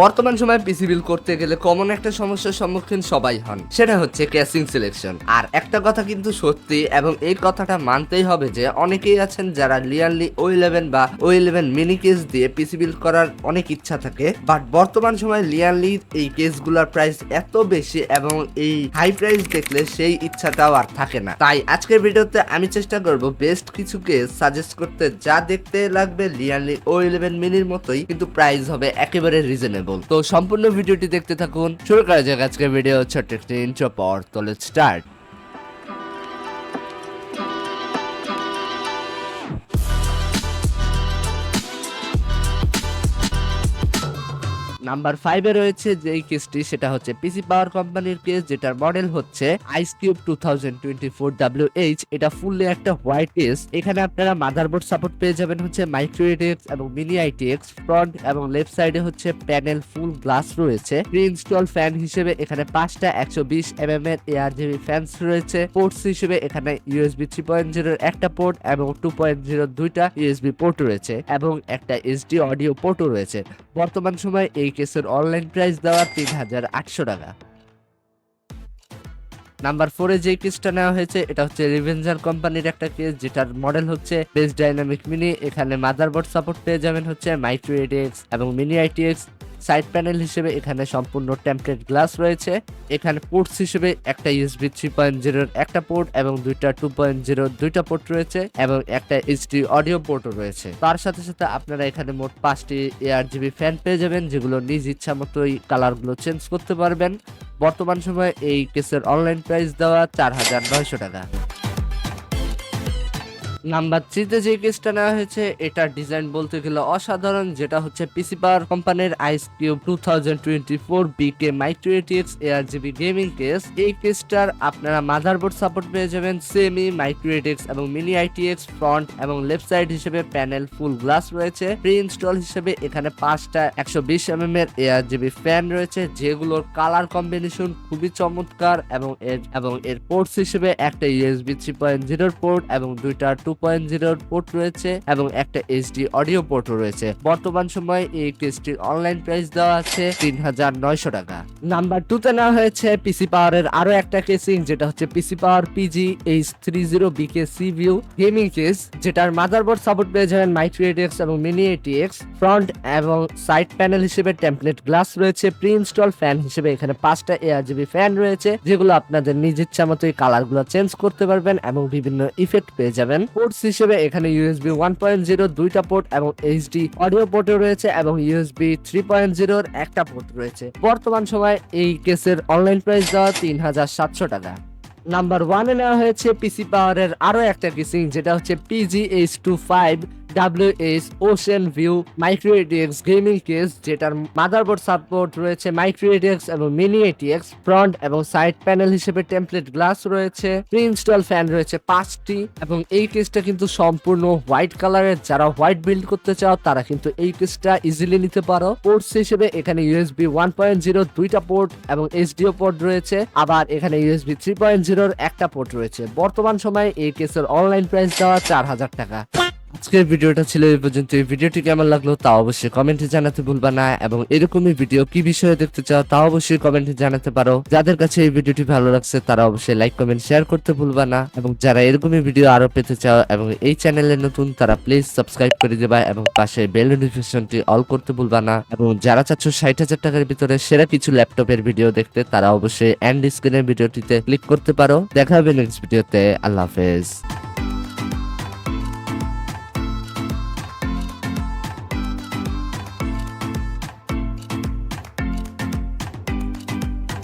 বর্তমান সময়ে পিসি বিল করতে গেলে কমন একটা সমস্যার সম্মুখীন সবাই হন, সেটা হচ্ছে ক্যাসিং সিলেকশন আর একটা কথা কিন্তু সত্যি, এবং এই কথাটা মানতেই হবে যে অনেকেই আছেন যারা লিয়ারলি ও ইলেভেন বা ও ইলেভেন মিনি কেস দিয়ে পিসি বিল করার অনেক ইচ্ছা থাকে বাট বর্তমান সময়ে লিয়ারলি এই কেসগুলোর প্রাইস এত বেশি এবং এই হাই প্রাইস দেখলে সেই ইচ্ছাটাও আর থাকে না। তাই আজকের ভিডিওতে আমি চেষ্টা করব বেস্ট কিছু কেস সাজেস্ট করতে, যা দেখতে লাগবে লিয়ারলি ও ইলেভেন মিনির মতোই, কিন্তু প্রাইস হবে একেবারে রিজনেবল তো সম্পূর্ণ ভিডিওটি দেখতে থাকুন। শুরু করা যাক আজকের ভিডিও হচ্ছে একটি ইঞ্চ পর তলে স্টার্ট নাম্বার ফাইভে রয়েছে যে এই কেসটি, সেটা হচ্ছে পিসি পাওয়ার কোম্পানির কেস যেটার মডেল হচ্ছে ice cube two thousand twenty four W H এটা ফুললি একটা হোয়াইট কেস এখানে আপনারা মাদারবোর্ড সাপোর্ট পেয়ে যাবেন হচ্ছে মাইক্রো এটিএক্স এবং মিনি আইটিএক্স ফ্রন্ট এবং লেফট সাইডে হচ্ছে প্যানেল ফুল গ্লাস রয়েছে। প্রি ইনস্টল ফ্যান হিসেবে এখানে পাঁচটা একশো বিশ এম এম এর এআর জিবি ফ্যান্স রয়েছে। পোর্টস হিসেবে এখানে ইউএসবি থ্রি পয়েন্ট জিরোর একটা পোর্ট এবং টু পয়েন্ট জিরো দুইটা ইউএসবি পোর্ট রয়েছে এবং একটা এইচডি অডিও পোর্টও রয়েছে। বর্তমান সময় এই কেসের অনলাইন প্রাইস দেওয়া তিন হাজার আটশো টাকা। নাম্বার ফোরে যে কেসটা নেওয়া হয়েছে, এটা হচ্ছে রিভেঞ্জার কোম্পানির একটা কেস, যেটার মডেল হচ্ছে বেস ডাইনামিক মিনি এখানে মাদারবোর্ড সাপোর্ট পেয়ে যাবেন হচ্ছে মাইক্রো এটিএক্স এবং mini I T X side panel হিসেবে এখানে সম্পূর্ণ টেম্পলেট গ্লাস রয়েছে। এখানে পোর্টস হিসেবে একটা ইউএসবি থ্রি পয়েন্ট জিরোর একটা পোর্ট এবং দুইটা টু পয়েন্ট জিরো দুইটা পোর্ট রয়েছে এবং একটা এইচডি অডিও পোর্টও রয়েছে। তার সাথে সাথে আপনারা এখানে মোট পাঁচটি এআর জিবি ফ্যান পেয়ে যাবেন, যেগুলো নিজ ইচ্ছা মতোই কালারগুলো চেঞ্জ করতে পারবেন। বর্তমান সময়ে এই কেসের অনলাইন প্রাইস দেওয়া চার হাজার নয়শো টাকা। নাম্বার থ্রিতে যে কেসটা নেওয়া হয়েছে এটার ডিজাইন বলতে গেলে অসাধারণ, যেটা হচ্ছে পিসি পাওয়ার কোম্পানির ice cube two thousand twenty four B K micro A T X A R G B gaming case এই কেসটার আপনারা মাদারবোর্ড সাপোর্ট পেয়ে যাবেন সেমি মাইক্রো এটিএক্স এবং মিনি আইটিএক্স ফ্রন্ট এবং লেফট সাইড হিসেবে প্যানেল ফুল গ্লাস রয়েছে। Pre install হিসেবে এখানে পাঁচটা একশো বিশ এম এম এর এআর জিবি ফ্যান রয়েছে, যেগুলোর কালার কম্বিনেশন খুবই চমৎকার এবং এর এবং এর পোর্টস হিসেবে একটা ইউএসবি থ্রি পয়েন্ট জিরোর পোর্ট এবং দুইটা টু পয়েন্ট পোর্ট রয়েছে এবং একটা এইচডি অডিও পোর্টও রয়েছে। বর্তমান সময়ে এই কেসটির অনলাইন প্রাইস দেওয়া আছে তিন হাজার নয়শো টাকা। নাম্বার টু তে নেওয়া হয়েছে পিসি পাওয়ারের আরও একটা কেসিং যেটা হচ্ছে PC power PG H three zero BK sea view gaming case যেটার মাদারবোর্ড সাপোর্ট পেয়ে যাবেন মাইক্রো এটিএক্স এবং মিনি এটিএক্স ফ্রন্ট এবং সাইড প্যানেল হিসেবে টেমপ্লেট গ্লাস রয়েছে প্রি ইনস্টল ফ্যান হিসেবে এখানে পাঁচটা এআর জিবি ফ্যান রয়েছে, যেগুলো আপনাদের নিজ ইচ্ছা মতোই কালারগুলো চেঞ্জ করতে পারবেন এবং বিভিন্ন ইফেক্ট পেয়ে যাবেন। পোর্টস হিসেবে এখানে ইউএসবি ওয়ান পয়েন্ট জিরো দুইটা পোর্ট এবং এইচডি অডিও পোর্টও রয়েছে এবং ইউএসবি থ্রি পয়েন্ট জিরোর একটা পোর্ট রয়েছে। বর্তমান সময় এই কেসের অনলাইন প্রাইস দেওয়া তিন হাজার সাতশো টাকা। নাম্বার ওয়ানে নেওয়া হয়েছে পিসি পাওয়ারের আরও একটা কিসিং, যেটা হচ্ছে PG H two five W H ocean view micro ATX gaming case যেটার মাদারবোর্ড সাপোর্ট রয়েছে মাইক্রো এটিএক্স এবং মিনি এটিএক্স ফ্রন্ট এবং সাইড প্যানেল হিসেবে টেমপ্লেট গ্লাস রয়েছে প্রি ইনস্টল ফ্যান রয়েছে পাঁচটি, এবং এই কেসটা কিন্তু সম্পূর্ণ হোয়াইট কালারের যারা হোয়াইট বিল্ড করতে চাও, তারা কিন্তু এই কেসটা ইজিলি নিতে পারো। পোর্টস হিসেবে এখানে U S B one point zero দুইটা পোর্ট এবং এইচডিও পোর্ট রয়েছে, আবার এখানে ইউএসবি থ্রি পয়েন্ট জিরোর একটা পোর্ট রয়েছে। বর্তমান সময়ে এই কেসের অনলাইন প্রাইস দেওয়া চার হাজার টাকা। আজকের ভিডিওটা ছিল এই পর্যন্ত। এই ভিডিওটি কেমন লাগল তা অবশ্যই কমেন্টে জানাতে ভুলবা না এবং এরকমই ভিডিও কি বিষয়ে দেখতে চাও তা অবশ্যই কমেন্টে জানাতে পারো। যাদের কাছে এই ভিডিওটি ভালো লাগছে তারা অবশ্যই লাইক কমেন্ট শেয়ার করতে ভুলবা না এবং যারা এরকমই ভিডিও আরও পেতে চাও এবং এই চ্যানেলে নতুন তারা প্লিজ সাবস্ক্রাইব করে দেবা এবং পাশে বেল নোটিফিকেশনটি অল করতে ভুলবা না এবং যারা চাচ্ছ ষাট হাজার টাকার ভিতরে সেরা কিছু ল্যাপটপের ভিডিও দেখতে তারা অবশ্যই এন্ড স্ক্রিনের ভিডিওটিতে ক্লিক করতে পারো। দেখা হবে নেক্সট ভিডিওতে আল্লাহ হাফেজ।